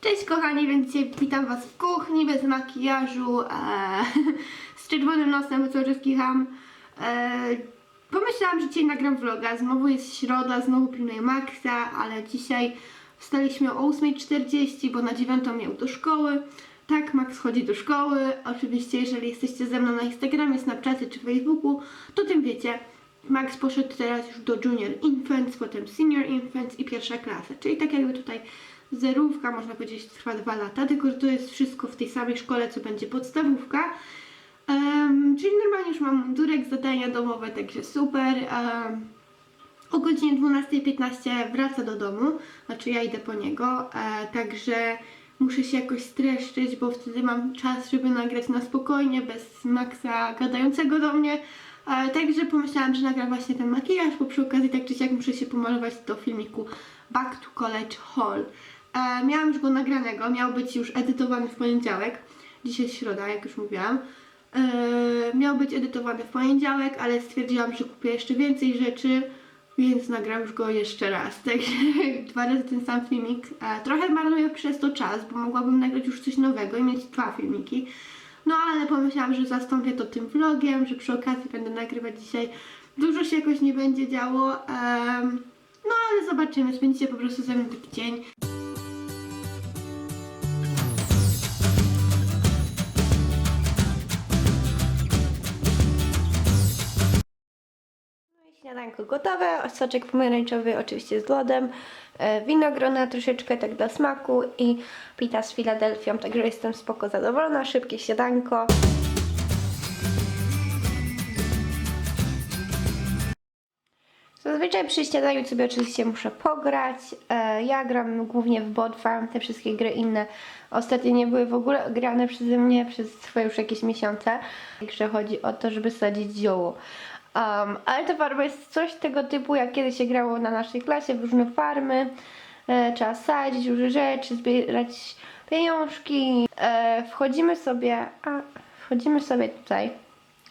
Cześć kochani, więc dzisiaj witam was w kuchni bez makijażu, e, z czerwonym nosem, bo cały czas kicham. E, pomyślałam, że dzisiaj nagram vloga, znowu jest środa, znowu pilnuję Maxa, ale dzisiaj wstaliśmy o 8.40, bo na 9 miał do szkoły. Tak, Max chodzi do szkoły. Oczywiście, jeżeli jesteście ze mną na Instagramie, Snapchacie czy Facebooku, to tym wiecie. Max poszedł teraz już do Junior Infants, potem Senior Infants i pierwsza klasa. Czyli tak jakby tutaj zerówka, można powiedzieć, trwa dwa lata, tylko że to jest wszystko w tej samej szkole, co będzie podstawówka. Em, czyli normalnie już mam mundurek, zadania domowe, także super. Em, o godzinie 12.15 wraca do domu, znaczy ja idę po niego, e, także muszę się jakoś streszczyć, bo wtedy mam czas, żeby nagrać na spokojnie, bez Maxa gadającego do mnie. E, także pomyślałam, że nagram właśnie ten makijaż, bo przy okazji tak czy siak muszę się pomalować do filmiku Back to College Hall. E, miałam już go nagranego, miał być już edytowany w poniedziałek. Dzisiaj jest środa, jak już mówiłam. E, miał być edytowany w poniedziałek, ale stwierdziłam, że kupię jeszcze więcej rzeczy, więc nagram już go jeszcze raz. Także dwa razy ten sam filmik. E, trochę marnuję przez to czas, bo mogłabym nagrać już coś nowego i mieć dwa filmiki. No ale pomyślałam, że zastąpię to tym vlogiem, że przy okazji będę nagrywać dzisiaj. Dużo się jakoś nie będzie działo. em, no ale zobaczymy, spędzicie po prostu ze mną taki dzień. Śniadanko gotowe, soczek pomarańczowy oczywiście z lodem, e, winogrona troszeczkę tak dla smaku i pita z Filadelfią, także jestem spoko zadowolona, szybkie śniadanko. Zazwyczaj przy śniadaniu sobie oczywiście muszę pograć. E, ja gram głównie w bot farm, te wszystkie gry inne ostatnio nie były w ogóle grane przeze mnie przez swoje już jakieś miesiące. Także chodzi o to, żeby sadzić zioło. Um, ale ta farma jest coś tego typu, jak kiedyś się grało na naszej klasie w różne farmy. E, trzeba sadzić różne rzeczy, zbierać pieniążki. E, wchodzimy sobie, a wchodzimy sobie tutaj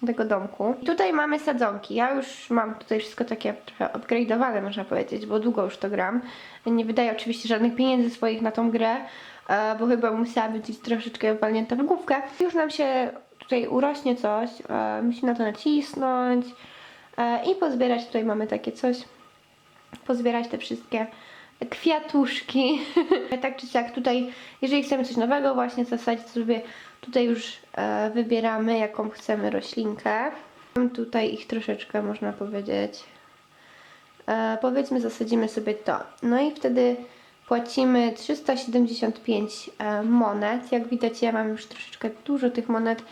do tego domku. Tutaj mamy sadzonki. Ja już mam tutaj wszystko takie trochę upgrade'owane, można powiedzieć, bo długo już to gram. Nie wydaję oczywiście żadnych pieniędzy swoich na tą grę, e, bo chyba musiała być troszeczkę walnięta w główkę. Już nam się tutaj urośnie coś, e, musimy na to nacisnąć e, i pozbierać. Tutaj mamy takie coś. Pozbierać te wszystkie kwiatuszki. tak czy siak tutaj, jeżeli chcemy coś nowego właśnie zasadzić sobie, tutaj już e, wybieramy jaką chcemy roślinkę. Tutaj ich troszeczkę można powiedzieć. E, powiedzmy zasadzimy sobie to. No i wtedy płacimy 375 e, monet. Jak widać ja mam już troszeczkę dużo tych monet,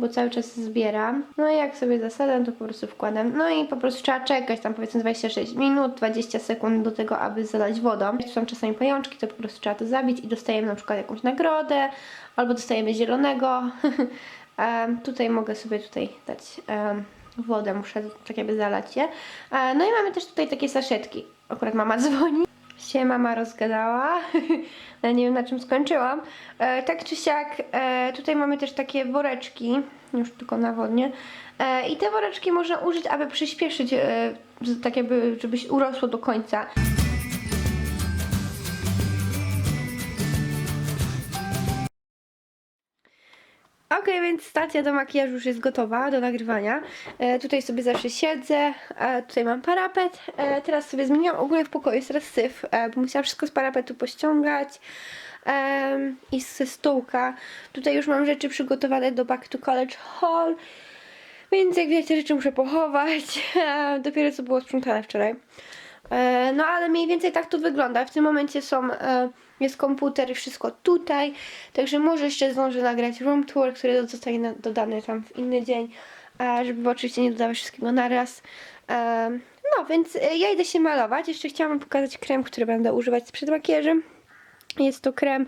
bo cały czas zbieram. No i jak sobie zasadzam, to po prostu wkładam. No i po prostu trzeba czekać tam powiedzmy 26 minut, 20 sekund do tego, aby zalać wodą. Tu są czasami pajączki, to po prostu trzeba to zabić i dostajemy na przykład jakąś nagrodę, albo dostajemy zielonego. Em, tutaj mogę sobie tutaj dać em, wodę, muszę tak jakby zalać je. E, no i mamy też tutaj takie saszetki. Akurat mama dzwoni się mama rozgadała. Ale nie wiem na czym skończyłam. E, tak czy siak, e, tutaj mamy też takie woreczki, już tylko nawodnie. E, I te woreczki można użyć, aby przyspieszyć, e, tak jakby, żebyś urosło do końca. Okej, więc stacja do makijażu już jest gotowa do nagrywania. E, tutaj sobie zawsze siedzę, e, tutaj mam parapet. E, teraz sobie zmieniłam ogólnie w pokoju, jest teraz syf, e, bo musiałam wszystko z parapetu pościągać em, i ze stołka. Tutaj już mam rzeczy przygotowane do Back to College Hall, więc jak wiecie, rzeczy muszę pochować. E, dopiero co było sprzątane wczoraj. E, No ale mniej więcej tak to wygląda. W tym momencie są, e, jest komputer i wszystko tutaj, także może jeszcze zdążę nagrać room tour, który zostanie dodany tam w inny dzień, żeby oczywiście nie dodawać wszystkiego naraz. No więc e, ja idę się malować. Jeszcze chciałam pokazać krem, który będę używać przed makijażem. Jest to krem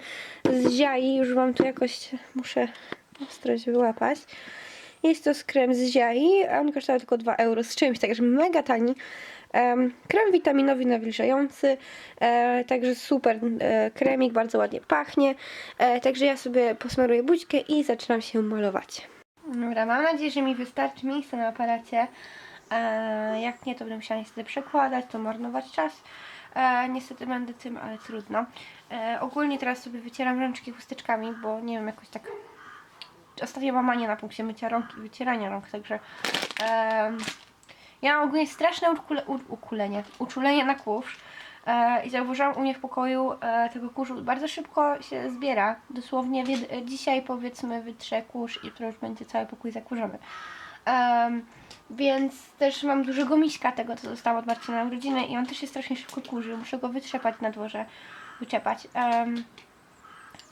z Ziai, już wam tu jakoś muszę ostrość wyłapać. Jest to krem z Ziai, on kosztował tylko 2 euro z czymś, także mega tani. Em, krem witaminowy nawilżający, e, także super e, kremik, bardzo ładnie pachnie. E, także ja sobie posmaruję buźkę i zaczynam się malować. Dobra, mam nadzieję, że mi wystarczy miejsca na aparacie. E, jak nie, to będę musiała niestety przekładać, to marnować czas. E, niestety będę tym, ale trudno. E, ogólnie teraz sobie wycieram rączki chusteczkami, bo nie wiem, jakoś tak... Ostatnio mam manię na punkcie mycia rąk i wycierania rąk, także... em, ja mam ogólnie straszne ukule, u, ukulenie, uczulenie na kurz. E, I zauważyłam u mnie w pokoju e, tego kurzu bardzo szybko się zbiera. Dosłownie dzisiaj powiedzmy wytrze kurz i to już będzie cały pokój zakurzony. Więc też mam dużego miśka tego, co zostało od Marcina na urodziny i on też się strasznie szybko kurzy. Muszę go wytrzepać na dworze, wyczepać.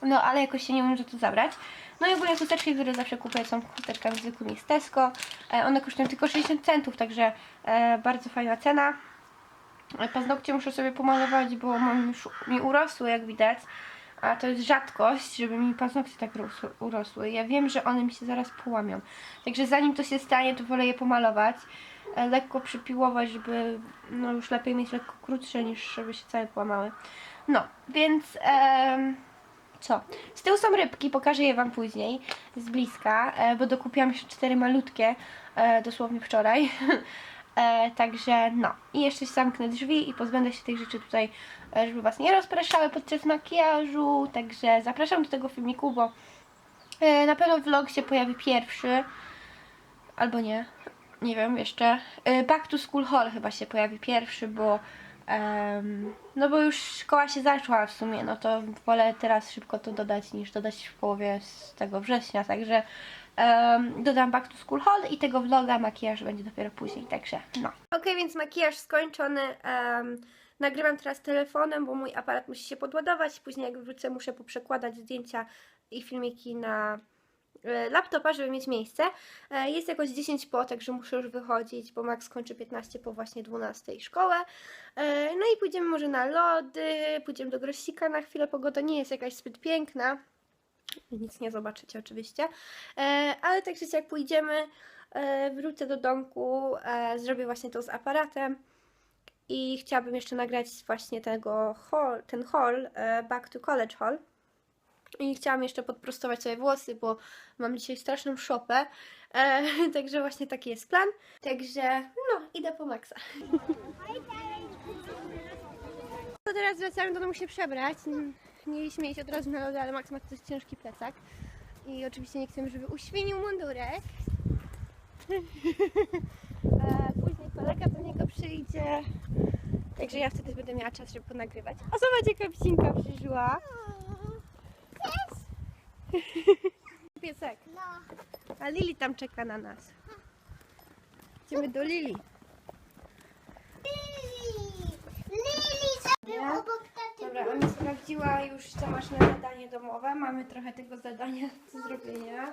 No, ale jakoś się nie umiem za to zabrać. No i ogólnie chusteczki, które zawsze kupuję są chusteczkami zwykłymi z Tesco. E, one kosztują tylko 60 centów, także e, bardzo fajna cena. E, Paznokcie muszę sobie pomalować, bo mam już mi urosły, jak widać. A to jest rzadkość, żeby mi paznokcie tak rosły, urosły. Ja wiem, że one mi się zaraz połamią. Także zanim to się stanie, to wolę je pomalować. Lekko przypiłować, żeby no już lepiej mieć lekko krótsze niż żeby się całe połamały. No, więc em, co? Z tyłu są rybki, pokażę je Wam później z bliska, e, bo dokupiłam jeszcze cztery malutkie e, dosłownie wczoraj. E, także no. I jeszcze zamknę drzwi i pozbędę się tych rzeczy tutaj, żeby Was nie rozpraszały podczas makijażu. Także zapraszam do tego filmiku, bo na pewno vlog się pojawi pierwszy. Albo nie. Nie wiem jeszcze. Back to School Hall chyba się pojawi pierwszy, bo no bo już szkoła się zaczęła w sumie, no to wolę teraz szybko to dodać niż dodać w połowie z tego września, także dodam Back to School Hall i tego vloga makijaż będzie dopiero później, także no. Ok, więc makijaż skończony. nagrywam teraz telefonem, bo mój aparat musi się podładować. Później jak wrócę muszę poprzekładać zdjęcia i filmiki na laptopa, żeby mieć miejsce. E, Jest jakoś 10 po, także muszę już wychodzić, bo Max kończy 15 po właśnie 12 szkołę. E, No i pójdziemy może na lody, pójdziemy do Grosika na chwilę. Pogoda nie jest jakaś zbyt piękna. Nic nie zobaczycie oczywiście. E, Ale tak czy jak pójdziemy, e, wrócę do domku, e, zrobię właśnie to z aparatem. I chciałabym jeszcze nagrać właśnie tego hall, ten haul, e, Back to College Hall. I chciałam jeszcze podprostować sobie włosy, bo mam dzisiaj straszną szopę. E, także właśnie taki jest plan. Także no, idę po Maxa. To teraz wracamy do domu się przebrać. Mieliśmy iść od razu na lody, ale Max ma dość ciężki plecak. I oczywiście nie chcemy, żeby uświnił mundurek. E, Później kolega do niego przyjdzie. Także ja wtedy będę miała czas, żeby ponagrywać. A zobacz, jaka psinka przyszła. Piesek. No, A Lili tam czeka na nas. Idziemy do Lili. Lili! Lili zabił Ja? obok taty. Dobra, Ani sprawdziła już, co masz na zadanie domowe. Mamy trochę tego zadania do zrobienia.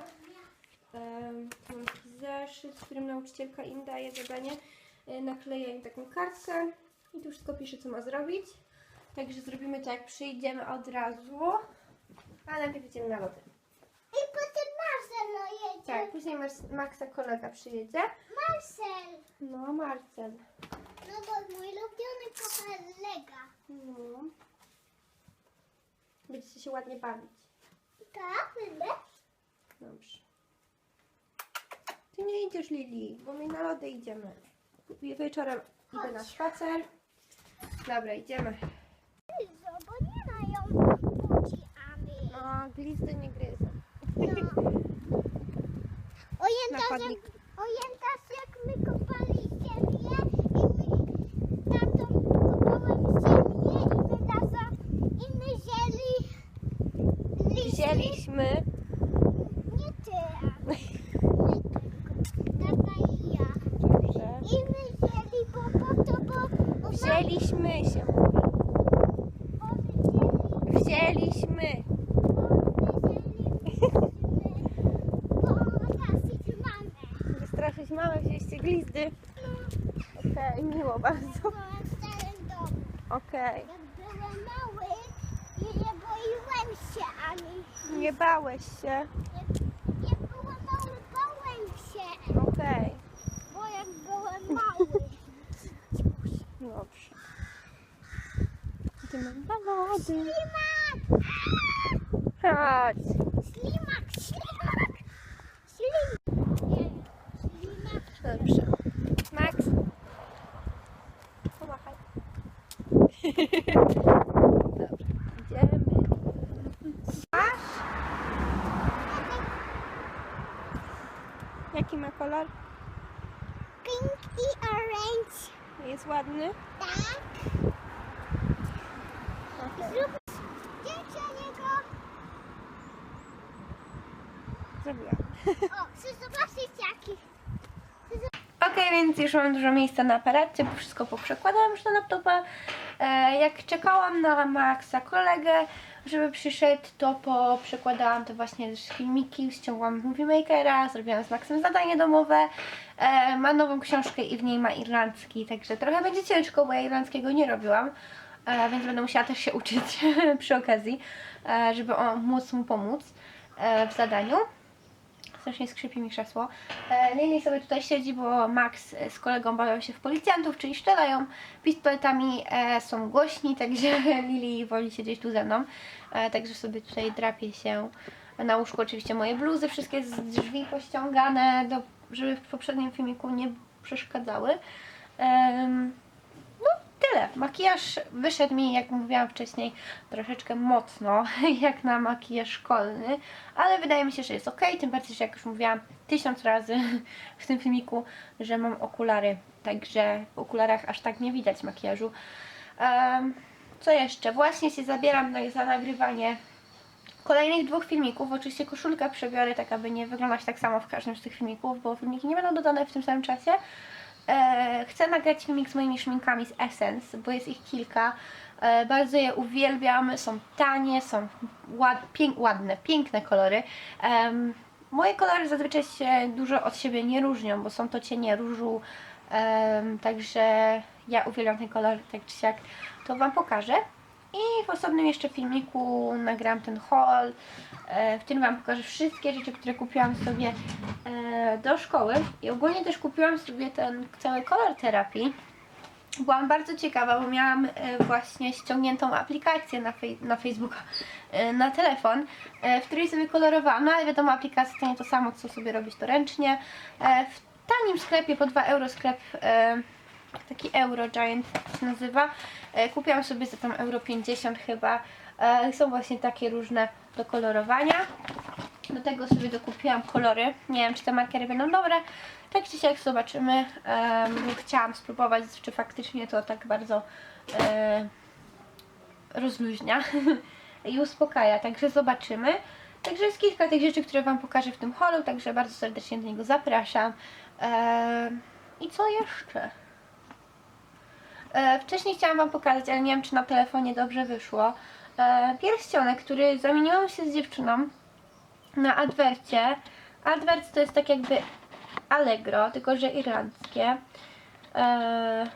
Um, mam taki zeszyt, w którym nauczycielka im daje zadanie. E, Nakleja im taką kartkę i tu wszystko pisze, co ma zrobić. Także zrobimy to, jak przyjdziemy od razu. A najpierw idziemy na lody. I potem Marcel jedzie. Tak, później Maxa kolega przyjedzie. Marcel! No, Marcel. No bo mój ulubiony kolega. No. Będziecie się ładnie bawić. Tak, będę? Dobrze. Ty nie idziesz, Lili, bo my na lody idziemy. Wi- Wieczorem idę na spacer. Dobra, idziemy. No, glizdy nie gryzą. No. Ojętasz jak, ojętasz jak my kopali ziemię i my tatą kopałem ziemię i my razem i my wzięli listy. Wzięliśmy. Nie ty, Ami. My tylko. Tata i ja. I my wzięli, bo po to, bo bo Wzięliśmy się. bo my wzięli, Wzięliśmy. bo my wzięliśmy, bo trafić mamę. Wystraszyć mamę, wzięliście glizdy. Okej, miło bardzo. Byłam w starym domu. Okej. Jak byłem mały i nie boiłem się ani. Nie bałeś się. Jak, jak byłem mały, bałem się, Okej. bo jak byłem mały. Dobrze. Idziemy lody. Ślimak! Chodź. Dobra, idziemy. Jaki ma kolor? Pink i orange. Jest ładny. Tak. Zrób zdjęcie niego. Zrobiłam. O, chcę zobaczyć jaki. Okej, więc już mam dużo miejsca na aparacie, bo wszystko poprzekładałam już na laptopa. E, jak czekałam na Maxa kolegę, żeby przyszedł, to poprzekładałam to właśnie też filmiki, ściągłam Movie Makera, zrobiłam z Maxem zadanie domowe. E, ma nową książkę i w niej ma irlandzki, także trochę będzie ciężko, bo ja irlandzkiego nie robiłam. E, więc będę musiała też się uczyć przy okazji, żeby móc mu pomóc w zadaniu. Strasznie skrzypi mi krzesło. E, Lily sobie tutaj siedzi, bo Max e, z kolegą bawią się w policjantów, czyli strzelają pistoletami, e, są głośni, także Lily woli siedzieć tu ze mną. E, także sobie tutaj drapie się na łóżku. Oczywiście moje bluzy, wszystkie z drzwi pościągane, do, żeby w poprzednim filmiku nie przeszkadzały. Tyle. Makijaż wyszedł mi, jak mówiłam wcześniej, troszeczkę mocno, jak na makijaż szkolny, ale wydaje mi się, że jest ok. Tym bardziej, że jak już mówiłam tysiąc razy w tym filmiku, że mam okulary, także w okularach aż tak nie widać makijażu. Em, co jeszcze? Właśnie się zabieram na, za nagrywanie kolejnych dwóch filmików. Oczywiście koszulkę przebiorę, tak aby nie wyglądać tak samo w każdym z tych filmików, bo filmiki nie będą dodane w tym samym czasie. E, chcę nagrać filmik z moimi szminkami z Essence, bo jest ich kilka. E, bardzo je uwielbiam, są tanie, są ład, pięk, ładne, piękne kolory. Em, moje kolory zazwyczaj się dużo od siebie nie różnią, bo są to cienie różu, em, także ja uwielbiam ten kolor, tak czy siak to Wam pokażę. I w osobnym jeszcze filmiku nagram ten haul, e, w którym Wam pokażę wszystkie rzeczy, które kupiłam sobie e, do szkoły. I ogólnie też kupiłam sobie ten cały kolor terapii. Byłam bardzo ciekawa, bo miałam e, właśnie ściągniętą aplikację na, fej- na Facebooka, na telefon, w której sobie kolorowałam, no ale wiadomo, aplikacja to nie to samo, co sobie robić to ręcznie. W tanim sklepie, po 2 euro sklep, taki Euro Giant się nazywa, e, kupiłam sobie za tam euro 50 chyba. E, są właśnie takie różne do kolorowania. Do tego sobie dokupiłam kolory. Nie wiem, czy te markery będą dobre. Tak czy siak zobaczymy. Chciałam spróbować, czy faktycznie to tak bardzo e, rozluźnia i uspokaja. Także zobaczymy. Także jest kilka tych rzeczy, które Wam pokażę w tym holu, także bardzo serdecznie do niego zapraszam. I co jeszcze? E, wcześniej chciałam Wam pokazać, ale nie wiem, czy na telefonie dobrze wyszło. E, pierścionek, który zamieniłam się z dziewczyną na adwercie. Adwert to jest tak jakby Allegro, tylko że irlandzkie. E,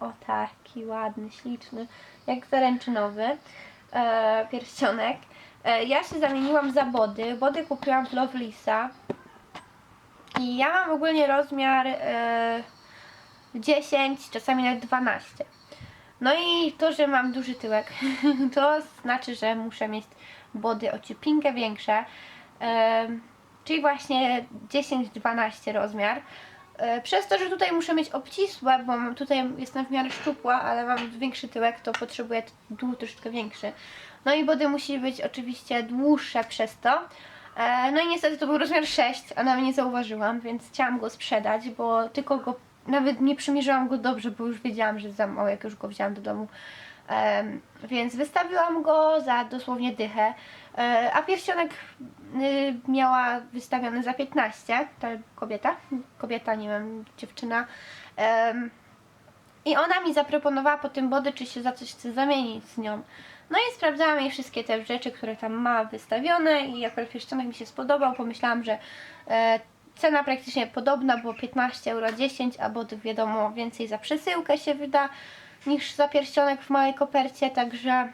o taki ładny, śliczny, jak zaręczynowy e, pierścionek. E, ja się zamieniłam za body. Body kupiłam w Lovelisa. I ja mam ogólnie rozmiar e, 10, czasami nawet 12. No i to, że mam duży tyłek, to znaczy, że muszę mieć body o ciupinkę większe. Czyli właśnie 10-12 rozmiar. E, Przez to, że tutaj muszę mieć obcisłe, bo tutaj jestem w miarę szczupła, ale mam większy tyłek, to potrzebuję dół troszeczkę większy. No i body musi być oczywiście dłuższe przez to. E, No i niestety to był rozmiar 6, a nawet nie zauważyłam, więc chciałam go sprzedać, bo tylko go, nawet nie przymierzyłam go dobrze, bo już wiedziałam, że za mało, jak już go wzięłam do domu. Em, więc wystawiłam go za dosłownie dychę, e, a pierścionek y, miała wystawiony za 15, ta kobieta, kobieta, nie wiem, dziewczyna. Em, I ona mi zaproponowała po tym body, czy się za coś chce zamienić z nią. No i sprawdzałam jej wszystkie te rzeczy, które tam ma wystawione i akurat pierścionek mi się spodobał. Pomyślałam, że e, cena praktycznie podobna, było 15 euro 10, a body wiadomo więcej za przesyłkę się wyda niż za pierścionek w małej kopercie, także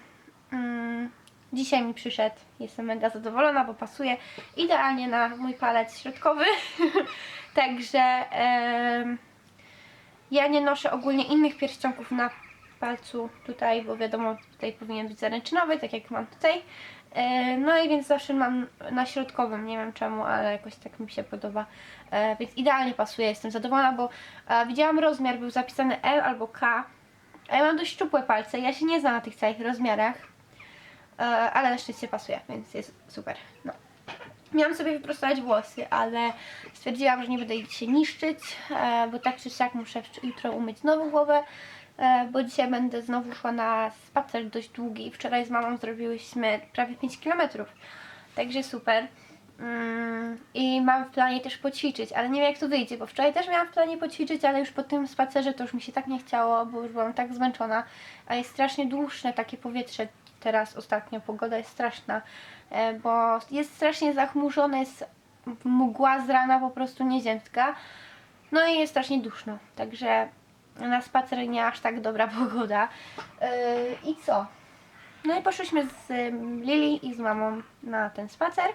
mm, dzisiaj mi przyszedł. Jestem mega zadowolona, bo pasuje idealnie na mój palec środkowy. także ja nie noszę ogólnie innych pierścionków na palcu tutaj, bo wiadomo, tutaj powinien być zaręczynowy, tak jak mam tutaj. E, No i więc zawsze mam na środkowym, nie wiem czemu, ale jakoś tak mi się podoba. E, Więc idealnie pasuje, jestem zadowolona, bo e, widziałam rozmiar, był zapisany L albo K, A ja mam dość szczupłe palce, ja się nie znam na tych całych rozmiarach, ale na szczęście pasuje, więc jest super. No. Miałam sobie wyprostować włosy, ale stwierdziłam, że nie będę ich dzisiaj niszczyć, bo tak czy siak muszę jutro umyć znowu głowę, bo dzisiaj będę znowu szła na spacer dość długi. Wczoraj z mamą zrobiłyśmy prawie 5 km, także super. Mm, I mam w planie też poćwiczyć, ale nie wiem jak to wyjdzie, bo wczoraj też miałam w planie poćwiczyć, ale już po tym spacerze to już mi się tak nie chciało, bo już byłam tak zmęczona, a jest strasznie dłuższe takie powietrze teraz ostatnio, pogoda jest straszna, e, bo jest strasznie zachmurzone, jest mgła z rana po prostu nieziemska, no i jest strasznie duszno, także na spacer nie aż tak dobra pogoda. Yy, I co? No i poszłyśmy z Lili i z mamą na ten spacer.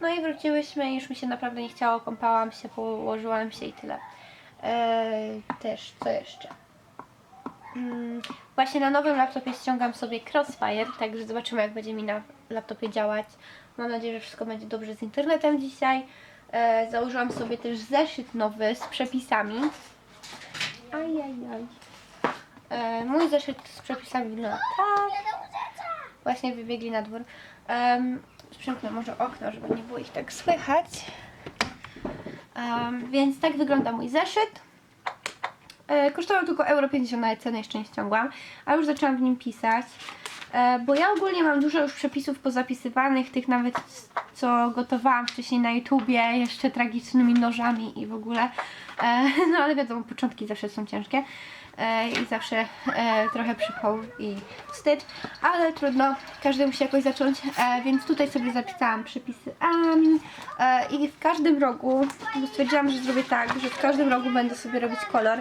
No i wróciłyśmy i już mi się naprawdę nie chciało, kąpałam się, położyłam się i tyle. Eee, też, co jeszcze? Mm, właśnie na nowym laptopie ściągam sobie Crossfire, także zobaczymy jak będzie mi na laptopie działać. Mam nadzieję, że wszystko będzie dobrze z internetem dzisiaj. Eee, założyłam sobie też zeszyt nowy z przepisami. Ajajaj. Eee, mój zeszyt z przepisami wygląda tak. Właśnie wybiegli na dwór. Um, Przymknę może okno, żeby nie było ich tak słychać. Więc tak wygląda mój zeszyt. E, kosztował tylko euro 50, nawet ceny jeszcze nie ściągłam, a już zaczęłam w nim pisać. E, bo ja ogólnie mam dużo już przepisów pozapisywanych, tych nawet co gotowałam wcześniej na YouTubie, jeszcze tragicznymi nożami i w ogóle. E, no ale wiadomo, początki zawsze są ciężkie e, i zawsze trochę przypał i wstyd, ale trudno, każdy musi jakoś zacząć, więc tutaj sobie zapisałam przepisy i w każdym rogu bo stwierdziłam, że zrobię tak, że w każdym rogu będę sobie robić kolor.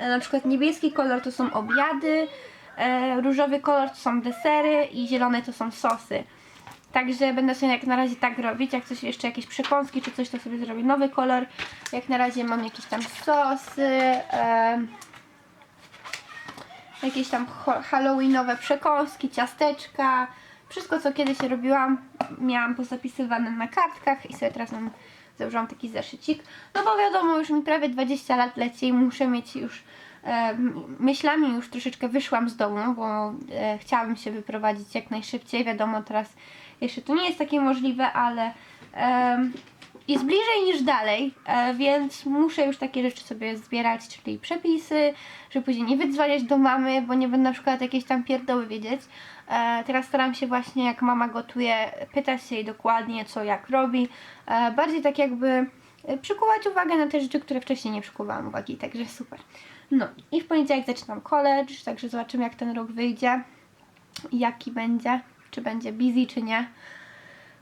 Na przykład niebieski kolor to są obiady, różowy kolor to są desery i zielony to są sosy. Także będę sobie jak na razie tak robić, jak coś jeszcze jakieś przekąski czy coś, to sobie zrobię nowy kolor. Jak na razie mam jakieś tam sosy, em, jakieś tam halloweenowe przekąski, ciasteczka. Wszystko co kiedyś robiłam, miałam pozapisywane na kartkach i sobie teraz mam, założyłam taki zeszycik. No bo wiadomo, już mi prawie 20 lat leci i muszę mieć już e, myślami już troszeczkę wyszłam z domu, bo e, chciałabym się wyprowadzić jak najszybciej. Wiadomo, teraz jeszcze to nie jest takie możliwe, ale jest bliżej niż dalej, e, więc muszę już takie rzeczy sobie zbierać, czyli przepisy, żeby później nie wydzwaniać do mamy, bo nie będę na przykład jakieś tam pierdoły wiedzieć. E, teraz staram się właśnie, jak mama gotuje, pytać się jej dokładnie, co jak robi. E, bardziej tak jakby e, przykuwać uwagę na te rzeczy, które wcześniej nie przykuwałam uwagi, także super. No i w poniedziałek zaczynam college, także zobaczymy jak ten rok wyjdzie, jaki będzie, czy będzie busy, czy nie.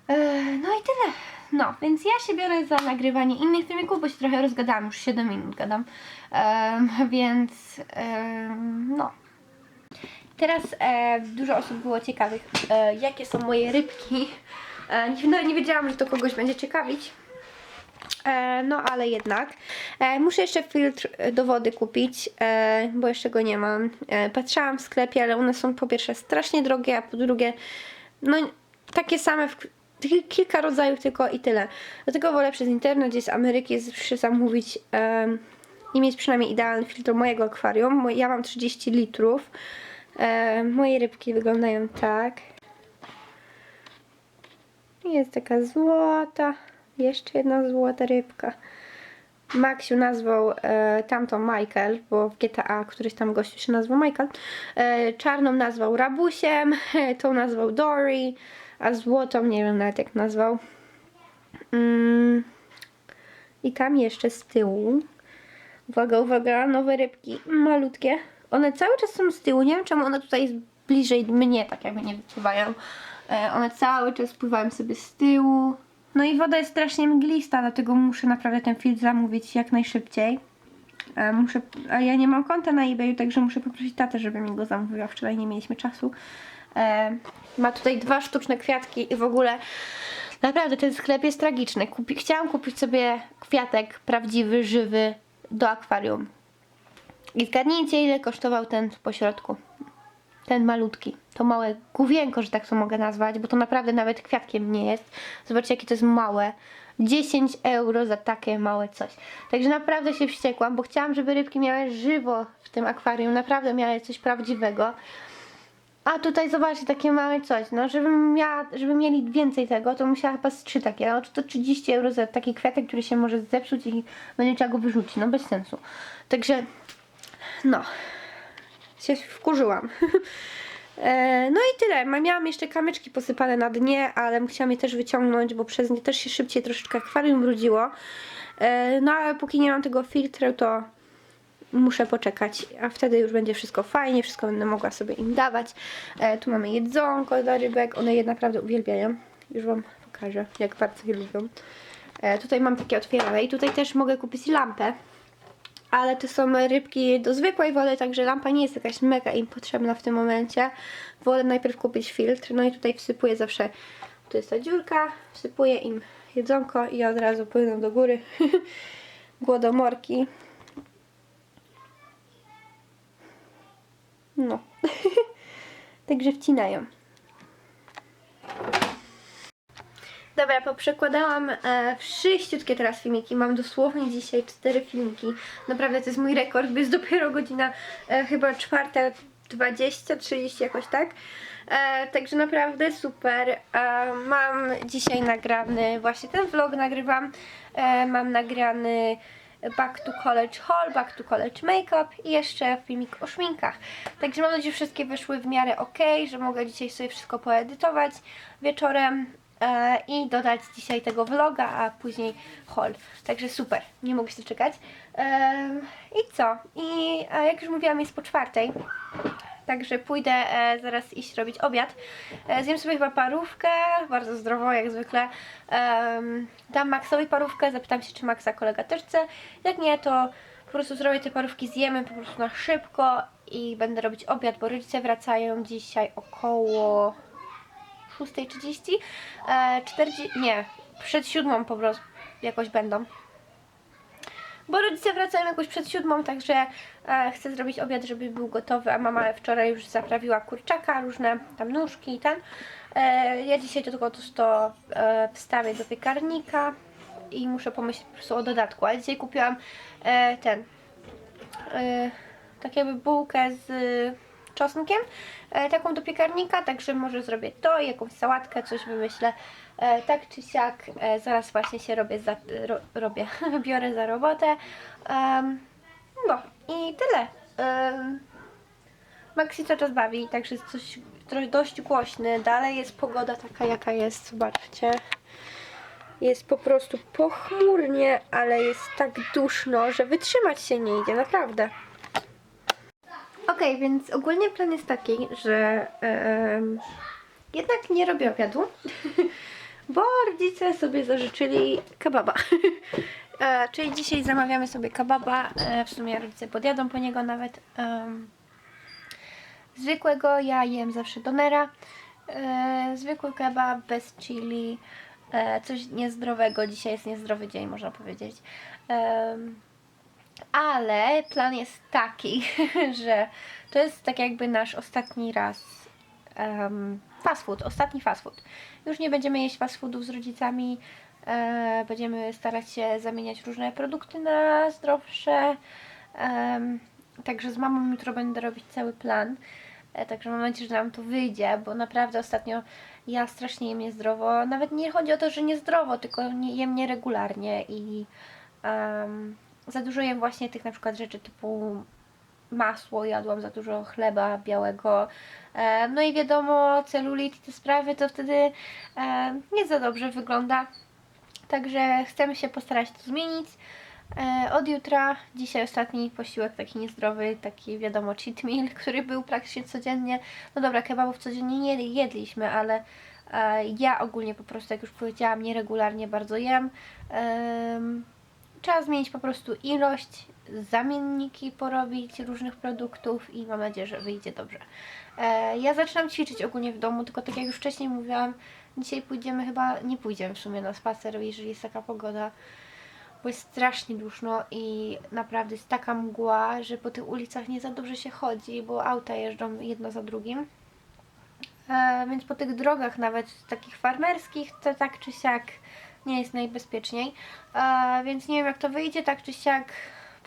E, No i tyle. No, więc ja się biorę za nagrywanie innych filmików, bo się trochę rozgadałam, już 7 minut gadam. Em, więc em, no. Teraz e, dużo osób było ciekawych, e, jakie są moje rybki. E, no, nie wiedziałam, że to kogoś będzie ciekawić. E, no ale jednak. E, muszę jeszcze filtr do wody kupić, e, bo jeszcze go nie mam. E, patrzyłam w sklepie, ale one są po pierwsze strasznie drogie, a po drugie no takie same w kil- kilka rodzajów tylko i tyle. Dlatego wolę przez internet, gdzie z Ameryki zawsze zamówić em, i mieć przynajmniej idealny filtr mojego akwarium. Ja mam 30 litrów. E, moje rybki wyglądają tak. Jest taka złota. Jeszcze jedna złota rybka. Maxiu nazwał e, tamtą Michael, bo w GTA któryś tam gościu się nazwał Michael. E, czarną nazwał Rabusiem, tą nazwał Dory, a złotą nie wiem nawet jak nazwał. Mm. I tam jeszcze z tyłu. Uwaga, uwaga, nowe rybki, malutkie. One cały czas są z tyłu, nie wiem czemu one tutaj bliżej mnie, tak jakby nie wypływają. E, one cały czas pływają sobie z tyłu. No i woda jest strasznie mglista, dlatego muszę naprawdę ten filtr zamówić jak najszybciej. E, muszę, a ja nie mam konta na eBayu, także muszę poprosić tatę, żeby mi go zamówiła. Wczoraj nie mieliśmy czasu. E, ma tutaj dwa sztuczne kwiatki i w ogóle naprawdę ten sklep jest tragiczny. Kupi, chciałam kupić sobie kwiatek prawdziwy, żywy do akwarium. I zgadnijcie ile kosztował ten po środku. Ten malutki, to małe główienko, że tak to mogę nazwać, bo to naprawdę nawet kwiatkiem nie jest. Zobaczcie, jakie to jest małe. 10 euro za takie małe coś. Także naprawdę się wściekłam, bo chciałam, żeby rybki miały żywo w tym akwarium, naprawdę miały coś prawdziwego. A tutaj zobaczcie, takie małe coś, no żebym miała, żeby mieli więcej tego, to musiała chyba z trzy takie, no to 30 euro za taki kwiatek, który się może zepsuć i będzie trzeba go wyrzucić, no bez sensu. Także, no, się wkurzyłam. E, No i tyle. Miałam jeszcze kamyczki posypane na dnie, ale musiałam je też wyciągnąć, bo przez nie też się szybciej troszeczkę akwarium brudziło. E, No ale póki nie mam tego filtru, to muszę poczekać, a wtedy już będzie wszystko fajnie, wszystko będę mogła sobie im dawać. E, tu mamy jedzonko dla rybek, one je naprawdę uwielbiają. Już Wam pokażę, jak bardzo je lubią. Tutaj mam takie otwierane i tutaj też mogę kupić lampę. Ale to są rybki do zwykłej wody, także lampa nie jest jakaś mega im potrzebna w tym momencie. Wolę najpierw kupić filtr, no i tutaj wsypuję zawsze, tu jest ta dziurka, wsypuję im jedzonko i od razu płyną do góry. Głodomorki. No. Także wcinają. Dobra, poprzekładałam e, wszyściutkie teraz filmiki. Mam dosłownie dzisiaj cztery filmiki. Naprawdę to jest mój rekord, bo jest dopiero godzina e, chyba czwarta 20, 30 jakoś tak. E, także naprawdę super. E, mam dzisiaj nagrany, właśnie ten vlog nagrywam. E, mam nagrany Back to College Haul, Back to College Makeup i jeszcze filmik o szminkach. Także mam nadzieję, że wszystkie wyszły w miarę ok, że mogę dzisiaj sobie wszystko poedytować wieczorem i dodać dzisiaj tego vloga, a później haul. Także super, nie mogę się doczekać. I co? I e, jak już mówiłam, jest po czwartej. Także pójdę e, zaraz iść robić obiad. E, zjem sobie chyba parówkę, bardzo zdrowo jak zwykle. Dam Maxowi parówkę, zapytam się, czy Maxa kolega też chce. Jak nie, to po prostu zrobię te parówki, zjemy po prostu na szybko i będę robić obiad, bo rodzice wracają dzisiaj około 6.30. E, 40, nie, przed siódmą po prostu jakoś będą. Bo rodzice wracają jakoś przed siódmą, także e, chcę zrobić obiad, żeby był gotowy, a mama wczoraj już zaprawiła kurczaka, różne tam nóżki i ten. E, ja dzisiaj do tego to, to e, wstawię do piekarnika i muszę pomyśleć po prostu o dodatku, ale dzisiaj kupiłam e, ten, e, tak jakby bułkę z czosnkiem, e, taką do piekarnika, także może zrobię to, jakąś sałatkę, coś wymyślę, e, tak czy siak, e, zaraz właśnie się robię, za, ro, robię, biorę za robotę, no i tyle. Maxi cały czas bawi, także jest coś dość głośny, dalej jest pogoda taka jaka jest, zobaczcie. Jest po prostu pochmurnie, ale jest tak duszno, że wytrzymać się nie idzie, naprawdę. Okej, więc ogólnie plan jest taki, że em, jednak nie robię obiadu, bo rodzice sobie zażyczyli kebaba. e, czyli dzisiaj zamawiamy sobie kebaba, e, w sumie rodzice podjadą po niego nawet. em, zwykłego ja jem zawsze donera, e, zwykły kebab bez chili, e, coś niezdrowego, dzisiaj jest niezdrowy dzień można powiedzieć. Em, ale plan jest taki, że to jest tak jakby nasz ostatni raz um, fast food, ostatni fast food. Już nie będziemy jeść fast foodów z rodzicami, e, będziemy starać się zamieniać różne produkty na zdrowsze. Em, także z mamą jutro będę robić cały plan. E, Także mam nadzieję, że nam to wyjdzie, bo naprawdę ostatnio ja strasznie jem niezdrowo. Nawet nie chodzi o to, że niezdrowo, tylko nie, jem nieregularnie i em, za dużo jem właśnie tych na przykład rzeczy typu masło, jadłam za dużo chleba białego. E, no i wiadomo, celulit i te sprawy to wtedy e, nie za dobrze wygląda. Także chcemy się postarać to zmienić. E, od jutra, dzisiaj ostatni posiłek taki niezdrowy, taki wiadomo cheat meal, który był praktycznie codziennie. No dobra, kebabów codziennie nie jedliśmy, ale ja ogólnie po prostu, jak już powiedziałam, nieregularnie bardzo jem. Trzeba zmienić po prostu ilość, zamienniki porobić różnych produktów i mam nadzieję, że wyjdzie dobrze. E, ja zaczynam ćwiczyć ogólnie w domu, tylko tak jak już wcześniej mówiłam, dzisiaj pójdziemy chyba, nie pójdziemy w sumie na spacer, jeżeli jest taka pogoda. bo jest strasznie duszno i naprawdę jest taka mgła, że po tych ulicach nie za dobrze się chodzi, bo auta jeżdżą jedno za drugim. E, więc po tych drogach nawet takich farmerskich to tak czy siak nie jest najbezpieczniej. E, więc nie wiem jak to wyjdzie, tak czy siak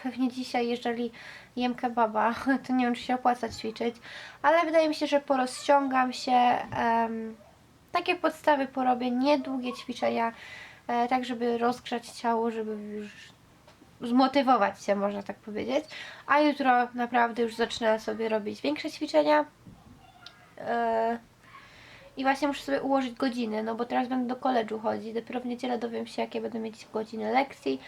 pewnie dzisiaj jeżeli jem kebaba, to nie wiem czy się opłaca ćwiczyć, ale wydaje mi się, że porozciągam się, takie podstawy porobię, niedługie ćwiczenia, e, tak żeby rozgrzać ciało, żeby już zmotywować się, można tak powiedzieć. A jutro naprawdę już zacznę sobie robić większe ćwiczenia. E, I właśnie muszę sobie ułożyć godziny, no bo teraz będę do koledżu chodzić. Dopiero w niedzielę dowiem się, jakie będę mieć godziny lekcji.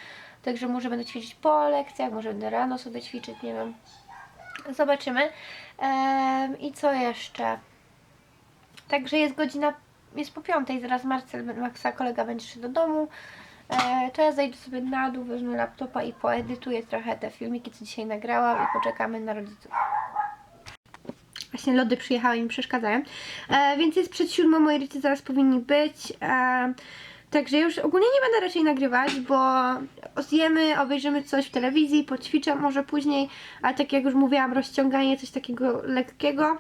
Także może będę ćwiczyć po lekcjach, może będę rano sobie ćwiczyć, nie wiem. Zobaczymy. Em, I co jeszcze? Także jest godzina, jest po piątej, zaraz Marcel, Maxa kolega będzie szedł do domu. E, to ja zejdę sobie na dół, wezmę laptopa i poedytuję trochę te filmiki, co dzisiaj nagrałam i poczekamy na rodziców. Właśnie lody przyjechały i mi przeszkadzają. E, więc jest przed siódmą, moi rodzice zaraz powinni być. E, także już ogólnie nie będę raczej nagrywać, bo zjemy, obejrzymy coś w telewizji, poćwiczę może później, ale tak jak już mówiłam, rozciąganie, coś takiego lekkiego.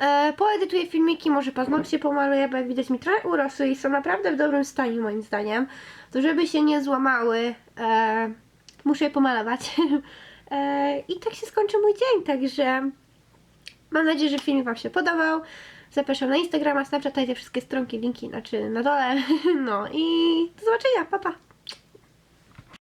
E, poedytuję filmiki, może paznokcie pomaluję, bo jak widać mi trochę urosły i są naprawdę w dobrym stanie moim zdaniem. To żeby się nie złamały, e, muszę je pomalować. e, I tak się skończy mój dzień, także mam nadzieję, że filmik Wam się podobał. Zapraszam na Instagrama, Snapchata te wszystkie stronki, linki, znaczy na dole. No i do zobaczenia, pa pa!